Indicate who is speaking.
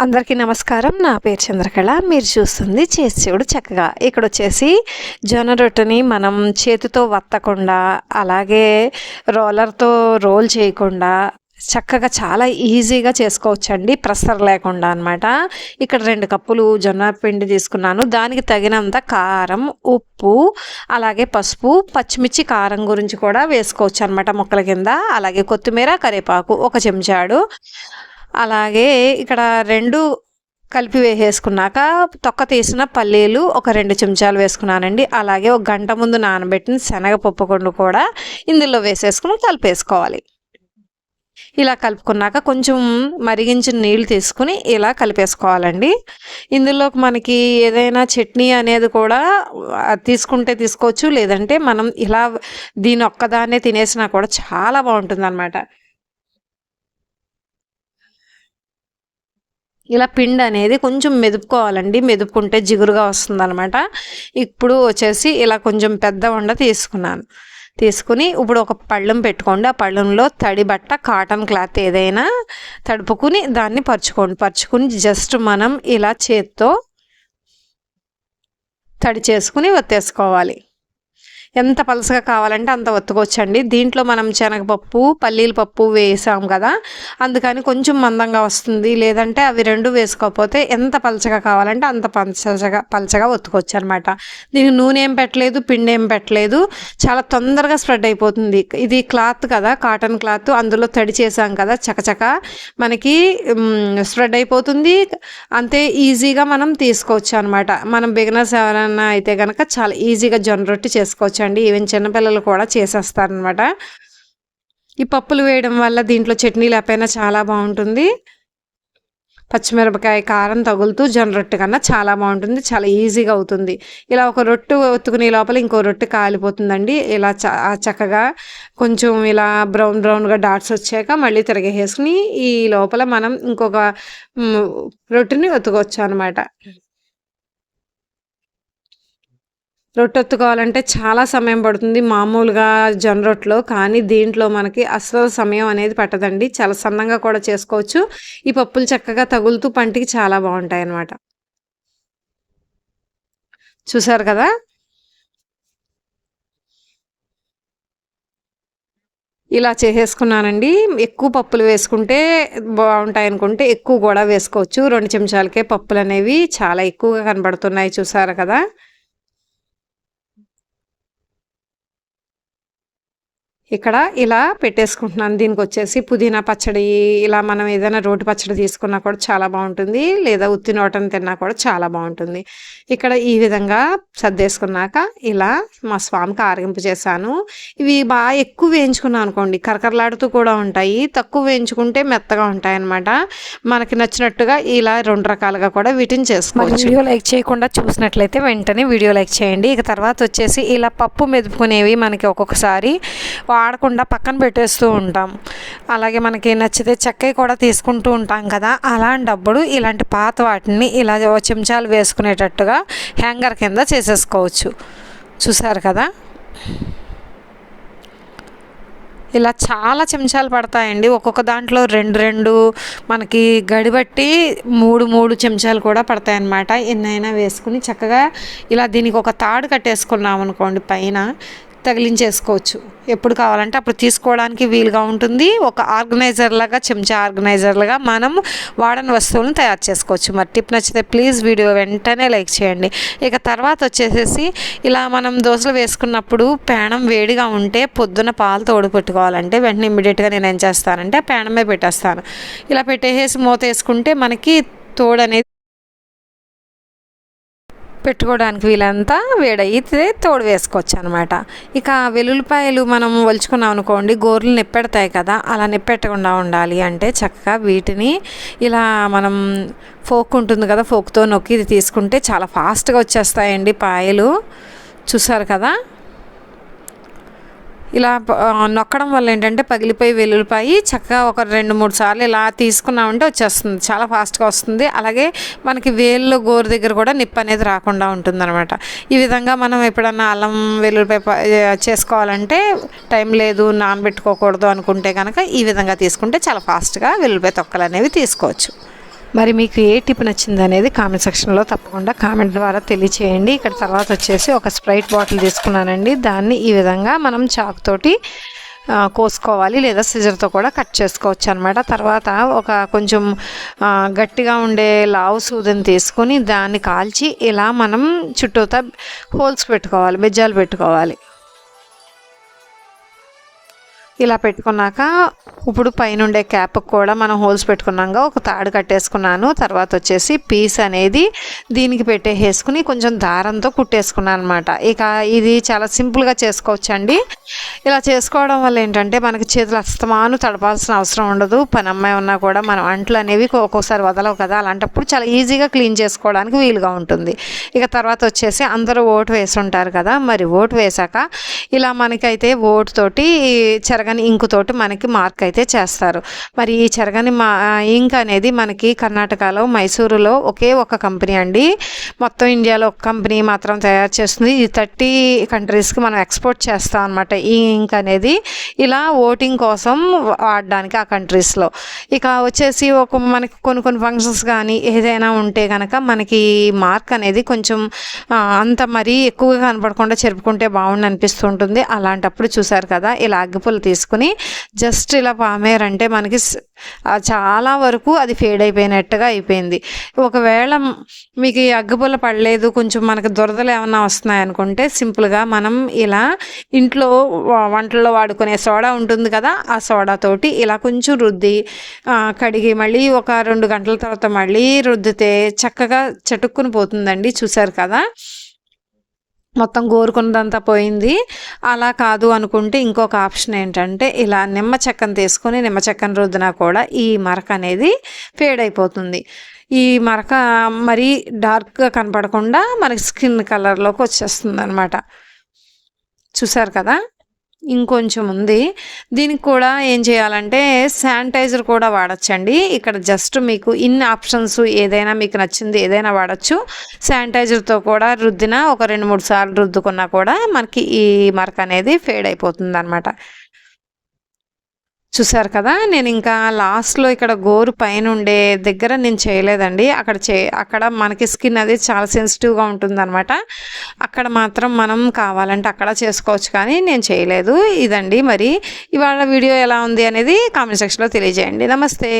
Speaker 1: అందరికీ నమస్కారం. నా పేరు చంద్రకళ. మీరు చూస్తుంది చేసి చూడు చక్కగా. ఇక్కడ వచ్చేసి జొన్న రొట్టెని మనం చేతితో వత్తకుండా అలాగే రోలర్తో రోల్ చేయకుండా చక్కగా చాలా ఈజీగా చేసుకోవచ్చండి. ప్రెషర్ లేకుండా అనమాట ఇక్కడ రెండు కప్పులు జొన్న పిండి తీసుకున్నాను. దానికి తగినంత కారం ఉప్పు అలాగే పసుపు పచ్చిమిర్చి కారం గురించి కూడా వేసుకోవచ్చు అనమాట మొక్కల కింద. అలాగే కొత్తిమీర కరివేపాకు ఒక చెంచాడు. అలాగే ఇక్కడ రెండు కలిపి వేసేసుకున్నాక తొక్క తీసిన పల్లీలు ఒక రెండు చెంచాలు వేసుకున్నానండి. అలాగే ఒక గంట ముందు నానబెట్టిన శనగపప్పు కొండు కూడా ఇందులో వేసేసుకుని కలిపేసుకోవాలి. ఇలా కలుపుకున్నాక కొంచెం మరిగించిన నీళ్ళు తీసుకుని ఇలా కలిపేసుకోవాలండి. ఇందులోకి మనకి ఏదైనా చట్నీ అనేది కూడా తీసుకుంటే తీసుకోవచ్చు లేదంటే మనం ఇలా దీని ఒక్కదాన్నే తినేసినా కూడా చాలా బాగుంటుంది ఇలా పిండి అనేది కొంచెం మెదుపుకోవాలండి. మెదుపుకుంటే జిగురుగా వస్తుందనమాట ఇప్పుడు వచ్చేసి ఇలా కొంచెం పెద్ద వండ తీసుకున్నాను. తీసుకుని ఇప్పుడు ఒక పళ్ళెం పెట్టుకోండి. ఆ పళ్ళెంలో తడి బట్ట కాటన్ క్లాత్ ఏదైనా తడుపుకుని దాన్ని పరుచుకోండి. పరుచుకుని జస్ట్ మనం ఇలా చేత్తో తడి చేసుకుని ఒత్తేసుకోవాలి. ఎంత పలసగా కావాలంటే అంత ఒత్తుకోవచ్చండి దీంట్లో మనం శనగపప్పు పల్లీల పప్పు వేసాం కదా అందుకని కొంచెం మందంగా వస్తుంది. లేదంటే అవి రెండు వేసుకోకపోతే ఎంత పలచగా కావాలంటే అంత పలచగా పలచగా ఒత్తుకోవచ్చు అనమాట దీనికి నూనె ఏం పెట్టలేదు పిండి ఏం పెట్టలేదు. చాలా తొందరగా స్ప్రెడ్ అయిపోతుంది. ఇది క్లాత్ కదా కాటన్ క్లాత్. అందులో తడి చేసాం కదా చకచక మనకి స్ప్రెడ్ అయిపోతుంది. అంతే ఈజీగా మనం తీసుకోవచ్చు అనమాట మనం బిగినర్స్ ఎవరైనా అయితే కనుక చాలా ఈజీగా జొన్న రొట్టి చేసుకోవచ్చు అండి ఈవెన్ చిన్నపిల్లలు కూడా చేసేస్తారనమాట. ఈ పప్పులు వేయడం వల్ల దీంట్లో చట్నీ లేకపోయినా చాలా బాగుంటుంది. పచ్చిమిరపకాయ కారం తగులుతూ జొన్న రొట్టె కన్నా చాలా బాగుంటుంది. చాలా ఈజీగా అవుతుంది. ఇలా ఒక రొట్టె ఒత్తుకునే లోపల ఇంకో రొట్టె కాలిపోతుందండి. ఇలా చ చక్కగా కొంచెం ఇలా బ్రౌన్ బ్రౌన్గా డాట్స్ వచ్చాక మళ్ళీ తిరగేసుకుని ఈ లోపల మనం ఇంకొక రొట్టెని ఒత్తుకోవచ్చు అనమాట రొట్టెత్తుకోవాలంటే చాలా సమయం పడుతుంది మామూలుగా జొన్న రొట్టెలో కానీ దీంట్లో మనకి అసలు సమయం అనేది పట్టదండి. చాలా సన్నంగా కూడా చేసుకోవచ్చు. ఈ పప్పులు చక్కగా తగులుతూ పంటికి చాలా బాగుంటాయి అన్నమాట చూసారు కదా? ఇలా చేసేసుకున్నానండి. ఎక్కువ పప్పులు వేసుకుంటే బాగుంటాయి అనుకుంటే ఎక్కువ కూడా వేసుకోవచ్చు. రెండు చెంచాలకే పప్పులు అనేవి చాలా ఎక్కువగా కనబడుతున్నాయి చూసారు కదా? ఇక్కడ ఇలా పెట్టేసుకుంటున్నాను. దీనికి వచ్చేసి పుదీనా పచ్చడి ఇలా మనం ఏదైనా రోటి పచ్చడి తీసుకున్నా కూడా చాలా బాగుంటుంది. లేదా ఉత్తి నోటని తిన్నా కూడా చాలా బాగుంటుంది. ఇక్కడ ఈ విధంగా సర్దేసుకున్నాక ఇలా మా స్వామికి ఆరగింపు చేశాను. ఇవి బాగా ఎక్కువ వేయించుకున్నాను అనుకోండి కరకరలాడుతూ కూడా ఉంటాయి. తక్కువ వేయించుకుంటే మెత్తగా ఉంటాయి అన్నమాట మనకి నచ్చినట్టుగా ఇలా రెండు రకాలుగా కూడా వీటిని చేసుకోవచ్చు. వీడియో లైక్ చేయకుండా చూసినట్లయితే వెంటనే వీడియో లైక్ చేయండి. ఇక తర్వాత వచ్చేసి ఇలా పప్పు మెదుపుకునేవి మనకి ఒక్కొక్కసారి వాడకుండా పక్కన పెట్టేస్తూ ఉంటాం. అలాగే మనకి నచ్చితే చెక్క కూడా తీసుకుంటూ ఉంటాం కదా. అలాంటప్పుడు ఇలాంటి పాత వాటిని ఇలా చెంచాలు వేసుకునేటట్టుగా హ్యాంగర్ కింద చేసేసుకోవచ్చు. చూసారు కదా? ఇలా చాలా చెంచాలు పడతాయండి. ఒక్కొక్క దాంట్లో రెండు రెండు మనకి గడిబట్టి మూడు మూడు చెంచాలు కూడా పడతాయి అన్నమాట ఎన్నైనా వేసుకుని చక్కగా ఇలా దీనికి ఒక తాడు కట్టేసుకున్నాం అనుకోండి పైన. తగిలించేసుకోవచ్చు. ఎప్పుడు కావాలంటే అప్పుడు తీసుకోవడానికి వీలుగా ఉంటుంది. ఒక ఆర్గనైజర్ లాగా చెంచా ఆర్గనైజర్లుగా మనం వాడని వస్తువులను తయారు చేసుకోవచ్చు. మరి టిప్ నచ్చితే ప్లీజ్ వీడియో వెంటనే లైక్ చేయండి. ఇక తర్వాత వచ్చేసేసి ఇలా మనం దోశలు వేసుకున్నప్పుడు పేణం వేడిగా ఉంటే పొద్దున పాలు తోడు పెట్టుకోవాలంటే వెంటనే ఇమ్మీడియట్గా నేను ఏం చేస్తానంటే ఆ పేణమే పెట్టేస్తాను. ఇలా పెట్టేసి మూత వేసుకుంటే మనకి తోడు అనేది పెట్టుకోవడానికి వీలంతా వేడయితే తోడు వేసుకోవచ్చు అనమాట ఇక వెల్లుల్లిపాయలు మనం ఒలుచుకున్నాం అనుకోండి గోర్లు నిప్పెడతాయి కదా అలా నిప్పెట్టకుండా ఉండాలి అంటే చక్కగా వీటిని ఇలా మనం ఫోక్ ఉంటుంది కదా ఫోక్తో నొక్కి తీసుకుంటే చాలా ఫాస్ట్గా వచ్చేస్తాయండి పాయలు. చూసారు కదా? ఇలా నొక్కడం వల్ల ఏంటంటే పగిలిపోయి వెల్లుల్లిపాయి చక్కగా ఒక రెండు మూడు సార్లు ఇలా తీసుకున్నామంటే వచ్చేస్తుంది. చాలా ఫాస్ట్గా వస్తుంది. అలాగే మనకి వేళ్ళు గోరు దగ్గర కూడా నిప్పు అనేది రాకుండా ఉంటుందన్నమాట. ఈ విధంగా మనం ఎప్పుడన్నా అల్లం వెల్లుల్లిపాయ చేసుకోవాలంటే టైం లేదు నానబెట్టుకోకూడదు అనుకుంటే కనుక ఈ విధంగా తీసుకుంటే చాలా ఫాస్ట్గా వెల్లుల్లిపాయ తొక్కలు అనేవి తీసుకోవచ్చు. మరి మీకు ఏ టిప్ నచ్చింది అనేది కామెంట్ సెక్షన్లో తప్పకుండా కామెంట్ ద్వారా తెలియచేయండి. ఇక్కడ తర్వాత వచ్చేసి ఒక స్ప్రైట్ బాటిల్ తీసుకున్నానండి. దాన్ని ఈ విధంగా మనం చాక్ తోటి కోసుకోవాలి లేదా సిజర్తో కూడా కట్ చేసుకోవచ్చు అనమాట తర్వాత ఒక కొంచెం గట్టిగా ఉండే లావు సూదిని తీసుకొని దాన్ని కాల్చి ఇలా మనం చుట్టూతా హోల్స్ పెట్టుకోవాలి బెజ్జాలు పెట్టుకోవాలి. ఇలా పెట్టుకున్నాక ఇప్పుడు పైనుండే క్యాప్ కూడా మనం హోల్స్ పెట్టుకున్నాక ఒక తాడు కట్టేసుకున్నాను. తర్వాత వచ్చేసి పీస్ అనేది దీనికి పెట్టేసుకుని కొంచెం దారంతో కుట్టేసుకున్నాను అనమాట ఇక ఇది చాలా సింపుల్గా చేసుకోవచ్చు అండి ఇలా చేసుకోవడం వల్ల ఏంటంటే మనకి చేతులు అస్తమాను తడపాల్సిన అవసరం ఉండదు. పని అమ్మాయి ఉన్నా కూడా మనం అంట్లు అనేవి ఒక్కోసారి వదలవు కదా. అలాంటప్పుడు చాలా ఈజీగా క్లీన్ చేసుకోవడానికి వీలుగా ఉంటుంది. ఇక తర్వాత వచ్చేసి అందరూ ఓటు వేసి ఉంటారు కదా. మరి ఓటు వేసాక ఇలా మనకైతే ఓటు తోటి చెరగని ఇంకుతోటి మనకి మార్క్ అయితే చేస్తారు. మరి ఈ చెరగని మా ఇంక్ అనేది మనకి కర్ణాటకలో మైసూరులో ఒకే ఒక కంపెనీ అండి. మొత్తం ఇండియాలో ఒక కంపెనీ మాత్రం తయారు చేస్తుంది. ఈ థర్టీ కంట్రీస్కి మనం ఎక్స్పోర్ట్ చేస్తాం అనమాట ఈ ఇంక్ అనేది. ఇలా ఓటింగ్ కోసం వాడడానికి ఆ కంట్రీస్లో. ఇక వచ్చేసి ఒక మనకి కొన్ని కొన్ని ఫంక్షన్స్ కానీ ఏదైనా ఉంటే కనుక మనకి మార్క్ అనేది కొంచెం అంత మరీ ఎక్కువగా కనపడకుండా చెరుపుకుంటే బాగుండి అనిపిస్తుంటుంది అలాంటప్పుడు చూసారు కదా ఇలా అగ్గిపులు తీసుకుని జస్ట్ ఇలా పామేరంటే మనకి చాలా వరకు అది ఫేడ్ అయిపోయినట్టుగా అయిపోయింది. ఒకవేళ మీకు ఈ అగ్గిపుల్ల పడలేదు కొంచెం మనకు దురదలు ఏమైనా వస్తున్నాయి అనుకుంటే సింపుల్గా మనం ఇలా ఇంట్లో వంటల్లో వాడుకునే సోడా ఉంటుంది కదా ఆ సోడాతోటి ఇలా కొంచెం రుద్ది కడిగి మళ్ళీ ఒక రెండు గంటల తర్వాత మళ్ళీ రుద్దితే చక్కగా చటుక్కుని పోతుందండి చూసారు కదా? మొత్తం గోరుకున్నదంతా పోయింది. అలా కాదు అనుకుంటే ఇంకొక ఆప్షన్ ఏంటంటే ఇలా నిమ్మ చెక్కను తీసుకొని నిమ్మ చెక్కను రుద్దినా కూడా ఈ మరక అనేది ఫేడ్ అయిపోతుంది ఈ మరక మరీ డార్క్గా కనపడకుండా మనకి స్కిన్ కలర్లోకి వచ్చేస్తుంది అనమాట చూసారు కదా? ఇంకొంచెం ఉంది దీనికి కూడా ఏం చేయాలంటే శానిటైజర్ కూడా వాడచ్చండి. ఇక్కడ జస్ట్ మీకు ఇన్ని ఆప్షన్స్ ఏదైనా మీకు నచ్చింది ఏదైనా వాడచ్చు. శానిటైజర్తో కూడా రుద్దిన ఒక రెండు మూడు సార్లు రుద్దుకున్నా కూడా మనకి ఈ మరక అనేది ఫేడ్ అయిపోతుంది అనమాట చూసారు కదా నేను ఇంకా లాస్ట్లో ఇక్కడ గోరు పైన ఉండే దగ్గర నేను చేయలేదండి. అక్కడ చే అక్కడ మనకి స్కిన్ అది చాలా సెన్సిటివ్గా ఉంటుందన్నమాట. అక్కడ మాత్రం మనం కావాలంటే అక్కడ చేసుకోవచ్చు కానీ నేను చేయలేదు. ఇదండి మరి ఇవాళ వీడియో ఎలా ఉంది అనేది కామెంట్ సెక్షన్లో తెలియజేయండి. నమస్తే.